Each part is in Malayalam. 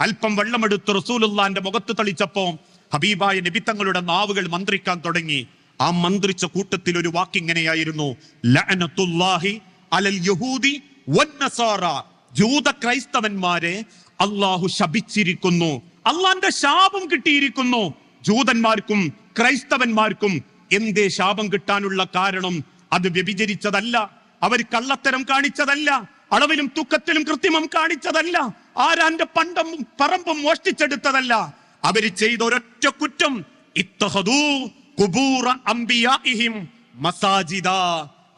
അല്പം വെള്ളമെടുത്ത് റസൂലുള്ളാന്റെ മുഖത്ത് തളിച്ചപ്പോ ഹബീബായ നബി തങ്ങളുടെ നാവുകൾ മന്ത്രിക്കാൻ തുടങ്ങി. ആ മന്ത്രിച്ച കൂട്ടത്തിൽ ഒരു വാക്കിങ്ങനെയായിരുന്നു ലഅനത്തുല്ലാഹി അലൽ യഹൂദി വന്നസാറ ജൂത ക്രൈസ്തവന്മാരെ അള്ളാഹു ശപിച്ചിരിക്കുന്നു. അള്ളാന്റെ ശാപം കിട്ടിയിരിക്കുന്നു. ജൂതന്മാർക്കും ക്രൈസ്തവന്മാർക്കും എന്തേ ശാപം കിട്ടാനുള്ള കാരണം അത് വ്യഭിചരിച്ചതല്ല. അവർ കള്ളത്തരം കാണിച്ചതല്ല. അളവിലും തൂക്കത്തിലും കൃത്രിമം കാണിച്ചതല്ല. ആരാന്റെ പണ്ടം പറമ്പും മോഷ്ടിച്ചെടുത്തതല്ല. അവർ ചെയ്ത ഒരൊറ്റ കുറ്റം അംബിയാഇഹിം മസാജിദ.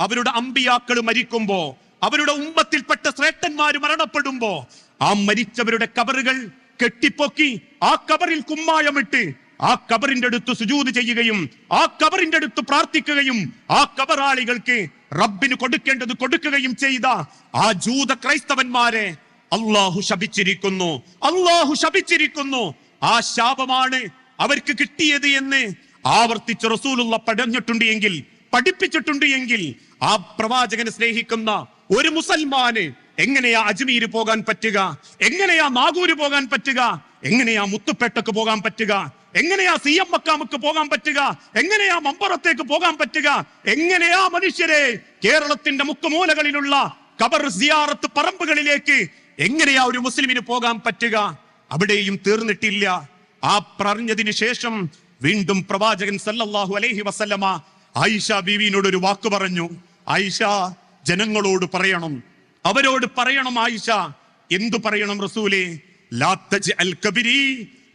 അവരുടെ അമ്പിയാക്കൾ മരിക്കുമ്പോ അവരുടെ ഉമ്മത്തിൽപ്പെട്ട ശ്രേഷ്ഠന്മാര് മരണപ്പെടുമ്പോ ആ മരിച്ചവരുടെ കബറുകൾ കെട്ടിപ്പൊക്കി ആ കബറിൽ കുമ്മായമിട്ട് ആ കബറിന്റെ അടുത്ത് സുജൂത് ചെയ്യുകയും ആ കബറിന്റെ അടുത്ത് പ്രാർത്ഥിക്കുകയും ആ കബറാളികൾക്ക് റബ്ബിന് കൊടുക്കേണ്ടത് കൊടുക്കുകയും ചെയ്ത ആ ജൂത ക്രൈസ്തവന്മാരെ അള്ളാഹു ശപിച്ചിരിക്കുന്നു അള്ളാഹു ശപിച്ചിരിക്കുന്നു. ആ ശാപമാണ് അവർക്ക് കിട്ടിയത് എന്ന് ആവർത്തിച്ച് റസൂലുള്ള പഠഞ്ഞിട്ടുണ്ട് എങ്കിൽ പഠിപ്പിച്ചിട്ടുണ്ട് എങ്കിൽ ആ പ്രവാചകനെ സ്നേഹിക്കുന്ന ഒരു മുസൽമാന് എങ്ങനെയാ അജ്മീര് പോകാൻ പറ്റുക? എങ്ങനെയാ നാഗൂര് പോകാൻ പറ്റുക? എങ്ങനെയാ മുത്തുപേട്ടക്ക് പോകാൻ പറ്റുക? എങ്ങനെയാ സി എം മക്കാമുക്ക് പോകാൻ പറ്റുക? എങ്ങനെയാ മമ്പറത്തേക്ക് പോകാൻ പറ്റുക? എങ്ങനെയാ മനുഷ്യരെ കേരളത്തിന്റെ മുക്കുമൂലകളിലുള്ള കബർ സിയാറത്ത് പറമ്പുകളിലേക്ക് എങ്ങനെയാ ഒരു മുസ്ലിമിന് പോകാൻ പറ്റുക? അവിടെയും തീർന്നിട്ടില്ല. ആ പറഞ്ഞതിന് ശേഷം വീണ്ടും പ്രവാചകൻ സല്ലല്ലാഹു അലൈഹി വസല്ലമ ആയിഷ ബീവിനോട് ഒരു വാക്ക് പറഞ്ഞു. ആയിഷ ജനങ്ങളോട് പറയണം. അവരോട് പറയണം ആയിഷ എന്തു പറയണം റസൂലേ? തജ്അൽ കബരി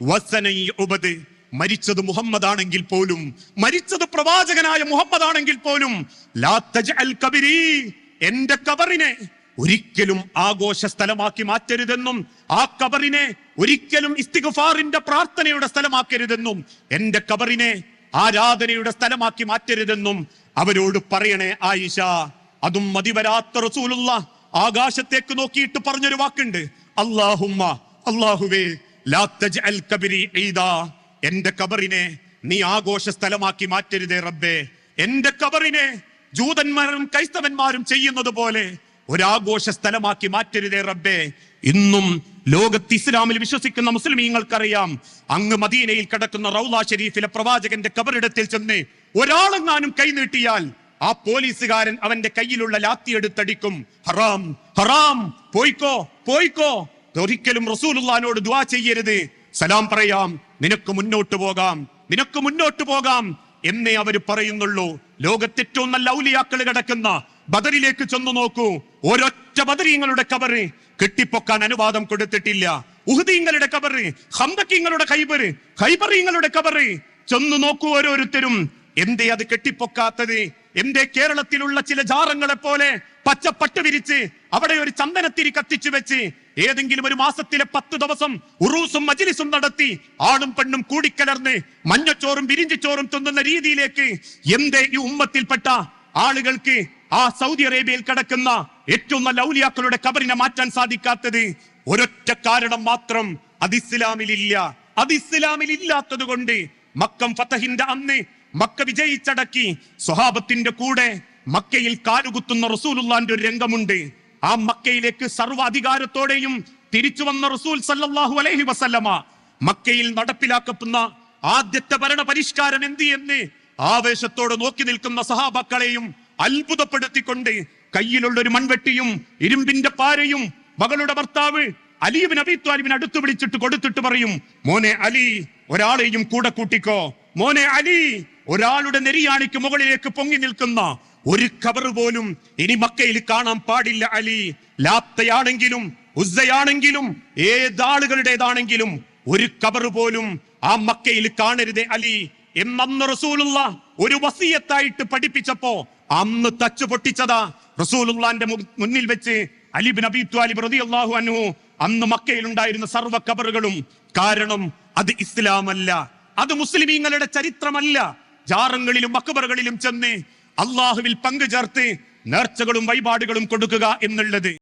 വസനൈ ഉബദ് മരിച്ചത് മുഹമ്മദ് ആണെങ്കിൽ പോലും മരിച്ചത് പ്രവാചകനായ മുഹമ്മദ് ആണെങ്കിൽ പോലും എന്റെ കബറിനെ ഒരിക്കലും ആഘോഷ സ്ഥലമാക്കി മാറ്റരുതെന്നും ആ കബറിനെ ഒരിക്കലും ഇസ്തിഗ്ഫാറിന്റെ പ്രാർത്ഥനയുടെ സ്ഥലമാക്കരുതെന്നും എന്റെ കബറിനെ ആരാധനയുടെ സ്ഥലമാക്കി മാറ്റരുതെന്നും അവരോട് പറയണേ ആയിഷ. അതും മതിവരാത്ത റസൂലുള്ള ആകാശത്തേക്ക് നോക്കിയിട്ട് പറഞ്ഞൊരു വാക്കുണ്ട്. അല്ലാഹുമ്മ അല്ലാഹുവേ ലാ തജ്അൽ കബരി ഈദാ. എന്റെ കബറിനെ നീ ആഘോഷ സ്ഥലമാക്കി മാറ്റരുതേ റബ്ബേ. എന്റെ കബറിനെ ജൂതന്മാരും ക്രൈസ്തവന്മാരും ചെയ്യുന്നത് പോലെ ഒരാഘോഷ സ്ഥലമാക്കി മാറ്റരുതേ റബ്ബേ. ഇന്നും ലോകത്ത് ഇസ്ലാമിൽ വിശ്വസിക്കുന്ന മുസ്ലിമീങ്ങൾക്കറിയാം അങ്ങ് മദീനയിൽ കിടക്കുന്ന റൗല ഷെരീഫിലെ പ്രവാചകന്റെ കബറിടത്തിൽ ചെന്ന് ഒരാളെങ്ങാനും കൈനീട്ടിയാൽ ആ പോലീസുകാരൻ അവന്റെ കയ്യിലുള്ള ലാത്തി എടുത്തടിക്കും. ഹറാം ഹറാം പോയിക്കോ പോയിക്കോ. ഒരിക്കലും റസൂലുള്ളാനോട് ദുആ ചെയ്യരുത്. സലാം പറയാം. നിനക്ക് മുന്നോട്ട് പോകാം. നിനക്ക് മുന്നോട്ട് പോകാം. എന്നേ അവർ പറയുന്നുള്ളൂ. ലോകത്തേറ്റവും നല്ല ഔലിയാക്കൾ കിടക്കുന്ന ബദറിലേക്ക് ചെന്നു നോക്കൂ. ഒരൊറ്റ ബദരീങ്ങളുടെ കബറ് കെട്ടിപ്പൊക്കാൻ അനുവാദം കൊടുത്തിട്ടില്ല. ഉഹദീങ്ങളുടെ കബറ് ഹംദക്കിങ്ങളുടെ കൈബറ് ഖൈബറിങ്ങളുടെ കബറ്. ചെന്നു നോക്കൂ ഓരോരുത്തരും. എന്തേ അത് കെട്ടിപ്പൊക്കാത്തത്? എന്തേ കേരളത്തിലുള്ള ചില ജാറങ്ങളെ പോലെ പച്ചപ്പട്ട് വിരിച്ച് അവിടെ ഒരു ചന്ദനത്തിരി കത്തിച്ചു വെച്ച് ഏതെങ്കിലും ഒരു മാസത്തിലെ പത്ത് ദിവസം ഉറൂസും മജിലിസും നടത്തി ആണും പെണ്ണും കൂടിക്കലർന്ന് മഞ്ഞച്ചോറും വിരിഞ്ചിച്ചോറും തിന്നുന്ന രീതിയിലേക്ക് എന്തേ ഈ ഉമ്മത്തിൽപ്പെട്ട ആളുകൾക്ക് ആ സൗദി അറേബ്യയിൽ കിടക്കുന്ന ഏറ്റവും നല്ല ഔലിയാക്കളുടെ കബറിനെ മാറ്റാൻ സാധിക്കാത്തത് ഒരൊറ്റ കാരണം മാത്രം അത് ഇസ്ലാമിലില്ല. അത് ഇസ്ലാമിൽ ഇല്ലാത്തത് കൊണ്ട് മക്കം ഫതഹിന്റെ അന്ന് മക്ക വിജയിച്ചടക്കി സ്വഹാബത്തിന്റെ കൂടെ മക്കയിൽ കാലുകുത്തുന്ന റസൂലുള്ളാന്റെ ഒരു രംഗമുണ്ട്. ആ മക്കയിലേക്ക് സർവാധികാരത്തോടെയും തിരിച്ചു വന്ന റസൂൽ സല്ലാഹു അലൈഹി വസല്ലമ മക്കയിൽ നടപ്പിലാക്കപ്പെടുന്ന ആദ്യത്തെ ഭരണ പരിഷ്കാരം എന്ത് എന്ന് ആവേശത്തോടെ നോക്കി നിൽക്കുന്ന സഹാബാക്കളെയും അത്ഭുതപ്പെടുത്തിക്കൊണ്ട് കയ്യിലുള്ള ഒരു മൺവെട്ടിയും ഇരുമ്പിന്റെ പാരയും മകളുടെ ഭർത്താവ് അലീബിൻ അബി ത്വാലിബിനെ അടുത്ത് വിളിച്ചിട്ട് കൊടുത്തിട്ട് പറയും മോനെ അലി ഒരാളെയും കൂടെ കൂട്ടിക്കോ. മോനെ അലി ഒരാളുടെ നെരിയാണിക്ക് മുകളിലേക്ക് പൊങ്ങി നിൽക്കുന്ന ഒരു ഖബർ പോലും ഇനി മക്കയിൽ കാണാൻ പാടില്ല അലി. ലാത്തയാണെങ്കിലും ഉസ്സയാണെങ്കിലും ഏതാളുകളുടേതാണെങ്കിലും ഒരു ഖബർ പോലും ആ മക്കയിൽ കാണരുതേ അലി. എന്നന്ന് റസൂലുള്ള ഒരു വസീയത്തായിട്ട് പഠിപ്പിച്ചപ്പോ അന്ന് തച്ചു പൊട്ടിച്ചതാ റസൂലുള്ളാന്റെ മുന്നിൽ വെച്ച് അലിബിൻ അബി ത്വാലിബ് റളിയല്ലാഹു അൻഹു അന്ന് മക്കയിൽ ഉണ്ടായിരുന്ന സർവ കബറുകളും കാരണം അത് ഇസ്ലാമല്ല അത് മുസ്ലിമീങ്ങളുടെ ചരിത്രമല്ല ജാറങ്ങളിലും അക്ബറുകളിലും ചെന്ന് അള്ളാഹുവിൽ പങ്കു ചേർത്ത് നേർച്ചകളും വഴിപാടുകളും കൊടുക്കുക എന്നുള്ളത്.